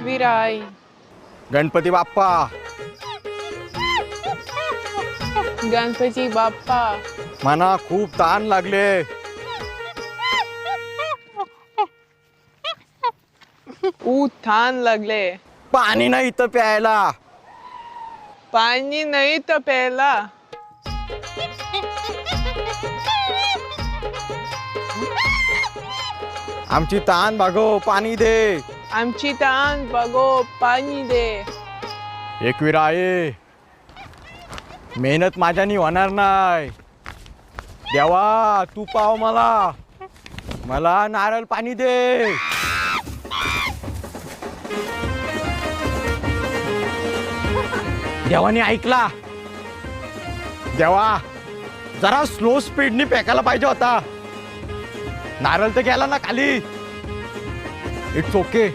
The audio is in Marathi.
एकविराई गणपती बाप्पा गणपती बाप्पा मना खूप ताण लागले थान लागले पाणी नाही इथं प्यायला पाणी नाही तर प्यायला आमची ताण भागो पाणी दे. आमची तान बघो पाणी दे. एकविरा आहे मेहनत माझ्यानी होणार नाही. देवा तू पाव मला. मला नारळ पाणी दे. देवाने ऐकला. देवा जरा स्लो स्पीडनी फेकायला पाहिजे होता. नारळ तर गेला ना खाली. It's okay